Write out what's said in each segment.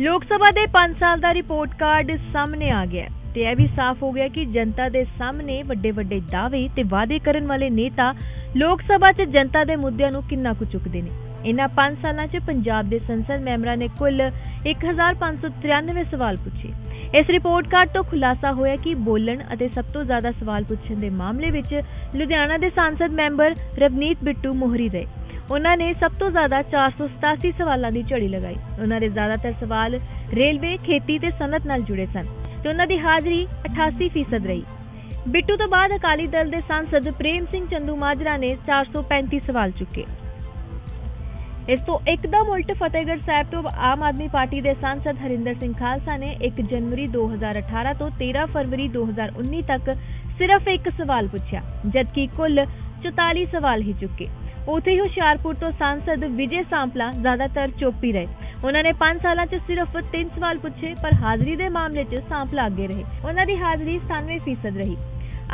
ਲੋਕ ਸਭਾ ਦੇ 5 ਸਾਲ ਦਾ ਰਿਪੋਰਟ ਕਾਰਡ ਸਾਹਮਣੇ ਆ ਗਿਆ ਤੇ ਇਹ ਵੀ ਸਾਫ਼ ਹੋ ਗਿਆ ਕਿ ਜਨਤਾ ਦੇ ਸਾਹਮਣੇ ਵੱਡੇ ਵੱਡੇ ਦਾਅਵੇ ਤੇ ਵਾਅਦੇ ਕਰਨ ਵਾਲੇ ਨੇਤਾ ਲੋਕ ਸਭਾ 'ਚ ਜਨਤਾ ਦੇ ਮੁੱਦਿਆਂ ਨੂੰ ਕਿੰਨਾ ਕੁ ਚੁੱਕਦੇ ਨੇ। ਇਨ੍ਹਾਂ 5 ਸਾਲਾਂ 'ਚ ਪੰਜਾਬ ਦੇ ਸੰਸਦ ਮੈਂਬਰਾਂ ਨੇ ਕੁੱਲ 1593 ਸਵਾਲ ਪੁੱਛੇ। ਇਸ ਰਿਪੋਰਟ ਕਾਰਡ ਤੋਂ ਖੁਲਾਸਾ ਹੋਇਆ ਕਿ ਬੋਲਣ ਅਤੇ ਸਭ ਤੋਂ ਜ਼ਿਆਦਾ ਸਵਾਲ ਪੁੱਛਣ ਦੇ ਮਾਮਲੇ ਵਿੱਚ ਲੁਧਿਆਣਾ ਦੇ ਸੰਸਦ ਮੈਂਬਰ ਰਵਨੀਤ ਬਿੱਟੂ ਮੋਹਰੀ ਰਹੇ। ਉਹਨਾਂ ਨੇ ਸਭ ਤੋਂ ਜ਼ਿਆਦਾ 487 ਸਵਾਲਾਂ ਦੀ ਝੜੀ ਲਗਾਈ। ਉਹਨਾਂ ਦੇ ਜ਼ਿਆਦਾਤਰ ਸਵਾਲ ਰੇਲਵੇ, ਖੇਤੀ ਤੇ ਸਨਅਤ ਨਾਲ ਜੁੜੇ ਸਨ ਤੇ ਉਹਨਾਂ ਦੀ ਹਾਜ਼ਰੀ 88% ਰਹੀ। ਬਿੱਟੂ ਤੋਂ ਬਾਅਦ ਅਕਾਲੀ ਦਲ ਦੇ ਸੰਸਦ ਪ੍ਰੇਮ ਸਿੰਘ ਚੰਦੂ ਮਾਜਰਾ ਨੇ 435 ਸਵਾਲ ਚੁੱਕੇ। ਇਸ ਤੋਂ ਇੱਕਦਮ ਉਲਟ ਫਤਿਹਗੜ੍ਹ ਸਾਹਿਬ ਤੋਂ ਆਮ ਆਦਮੀ ਪਾਰਟੀ ਦੇ ਸੰਸਦ ਹਰਿੰਦਰ ਸਿੰਘ ਖਾਲਸਾ ਨੇ 1 ਜਨਵਰੀ 2018 ਤੋਂ 13 ਫਰਵਰੀ 2019 ਤੱਕ ਸਿਰਫ ਇੱਕ ਸਵਾਲ ਪੁੱਛਿਆ, ਜਦਕਿ ਕੁੱਲ 44 ਸਵਾਲ ਹੀ ਚੁੱਕੇ। ਉੱਥੇ ਹੀ ਹੁਸ਼ਿਆਰਪੁਰ ਤੋਂ ਸੰਸਦ ਵਿਜੇ ਸਾਂਪਲਾ ਜ਼ਿਆਦਾਤਰ ਚੁੱਪ ਹੀ ਰਹੇ। ਉਹਨਾਂ ਨੇ 5 ਸਾਲਾਂ 'ਚ ਸਿਰਫ 3 ਸਵਾਲ ਪੁੱਛੇ, ਪਰ ਹਾਜ਼ਰੀ ਦੇ ਮਾਮਲੇ 'ਚ ਸਾਂਪਲਾ ਅੱਗੇ ਰਹੇ। ਉਹਨਾਂ ਦੀ ਹਾਜ਼ਰੀ 97% ਰਹੀ।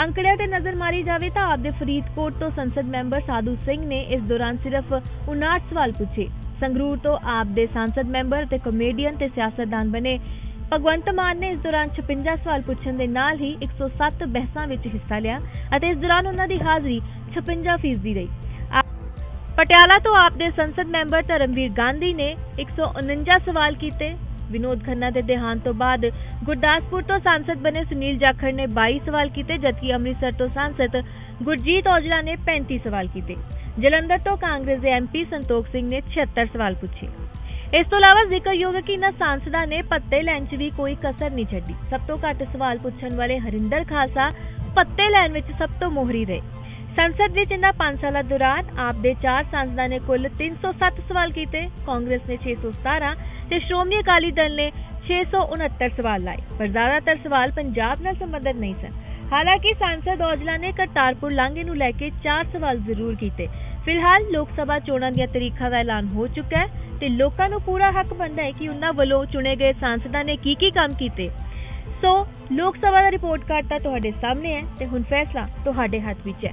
ਅੰਕੜਿਆਂ ਤੇ ਨਜ਼ਰ ਮਾਰੀ ਜਾਵੇ ਤਾਂ ਆਪਦੇ ਫਰੀਦਕੋਟ ਤੋਂ ਸੰਸਦ ਮੈਂਬਰ ਸਾਧੂ ਸਿੰਘ ਨੇ ਇਸ ਦੌਰਾਨ ਸਿਰਫ 59 ਸਵਾਲ ਪੁੱਛੇ। ਸੰਗਰੂਰ ਤੋਂ ਆਪ ਦੇ ਸੰਸਦ ਮੈਂਬਰ ਤੇ ਕਮੇਡੀਅਨ ਤੇ ਸਿਆਸਤਦਾਨ ਬਣੇ ਭਗਵੰਤ ਮਾਨ ਨੇ ਇਸ ਦੌਰਾਨ 56 ਸਵਾਲ ਪੁੱਛਣ ਦੇ ਨਾਲ ਹੀ 107 ਬਹਿਸਾਂ ਵਿੱਚ ਹਿੱਸਾ ਲਿਆ ਅਤੇ ਇਸ ਦੌਰਾਨ ਉਹਨਾਂ ਦੀ ਹਾਜ਼ਰੀ 56% ਰਹੀ। ਪਟਿਆਲਾ ਤੋਂ ਆਪ ਦੇ ਸੰਸਦ ਮੈਂਬਰ ਧਰਮਵੀਰ ਗਾਂਧੀ ਨੇ 149 ਸਵਾਲ ਕੀਤੇ। ਵਿਨੋਦ ਖੰਨਾ ਦੇ ਦੇਹਾਂਤ ਤੋਂ ਬਾਅਦ ਗੁਰਦਾਸਪੁਰ ਤੋਂ ਸੰਸਦ ਬਣੇ ਸੁਨੀਲ ਜਾਖੜ ਨੇ 22 ਸਵਾਲ ਕੀਤੇ, ਜਦਕਿ ਅੰਮ੍ਰਿਤਸਰ ਤੋਂ ਸੰਸਦ ਗੁਰਜੀਤ ਔਜਲਾ ਨੇ 35 ਸਵਾਲ ਕੀਤੇ। ਜਲੰਧਰ ਤੋਂ ਕਾਂਗਰਸ ਦੇ ਐਮਪੀ ਸੰਤੋਖ ਸਿੰਘ ਨੇ 76 ਸਵਾਲ ਪੁੱਛੇ। ਇਸ ਤੋਂ ਇਲਾਵਾ ਜ਼ਿਕਰਯੋਗ ਹੈ ਕਿ ਇਹਨਾਂ ਸਾਂਸਦਾਂ ਨੇ ਪੱਤੇ ਲੈਣ 'ਚ ਵੀ ਕੋਈ ਕਸਰ ਨਹੀਂ ਛੱਡੀ। ਸਭ ਤੋਂ ਘੱਟ ਸਵਾਲ ਪੁੱਛਣ ਵਾਲੇ ਹਰਿੰਦਰ ਖਾਲਸਾ ਪੱਤੇ ਲੈਣ ਵਿੱਚ ਸਭ ਤੋਂ ਮੋਹਰੀ ਰਹੇ। ਸੰਸਦ ਵਿੱਚ ਇਹਨਾਂ 5 ਸਾਲਾਂ ਦੌਰਾਨ ਆਪ ਦੇ 4 ਸਾਂਸਦਾਂ ਨੇ ਕੁੱਲ 307 ਸਵਾਲ ਕੀਤੇ। ਕਾਂਗਰਸ ਨੇ 617 ਤੇ ਸ਼੍ਰੋਮਣੀ ਅਕਾਲੀ ਦਲ ਨੇ 669 ਸਵਾਲ ਲਾਏ। ਪਰ ਜ਼ਿਆਦਾਤਰ ਸਵਾਲ ਪੰਜਾਬ ਨਾਲ ਸੰਬੰਧਿਤ ਨਹੀਂ ਸਨ। ਹਾਲਾਂਕਿ ਸੰਸਦ ਔਜਲਾ ਨੇ ਕਰਤਾਰਪੁਰ ਲਾਂਘੇ ਨੂੰ ਲੈ ਕੇ 4 ਸਵਾਲ ਜ਼ਰੂਰ ਕੀਤੇ। ਫਿਲਹਾਲ ਲੋਕ ਸਭਾ ਚੋਣਾਂ ਦੀਆਂ ਤਰੀਕਾਂ ਦਾ ਐਲਾਨ ਹੋ ਚੁੱਕਾ ਹੈ ਤੇ ਲੋਕਾਂ ਨੂੰ ਪੂਰਾ ਹੱਕ ਬਣਦਾ ਹੈ ਕਿ ਉਹਨਾਂ ਵੱਲੋਂ ਚੁਣੇ ਗਏ ਸੰਸਦਾਂ ਨੇ ਕੀ ਕੀ ਕੰਮ ਕੀਤੇ। ਸੋ ਲੋਕ ਸਭਾ ਦਾ ਰਿਪੋਰਟ ਕਾਰਡ ਤਾਂ ਤੁਹਾਡੇ ਸਾਹਮਣੇ ਹੈ ਤੇ ਹੁਣ ਫੈਸਲਾ ਤੁਹਾਡੇ ਹੱਥ ਵਿੱਚ ਹੈ।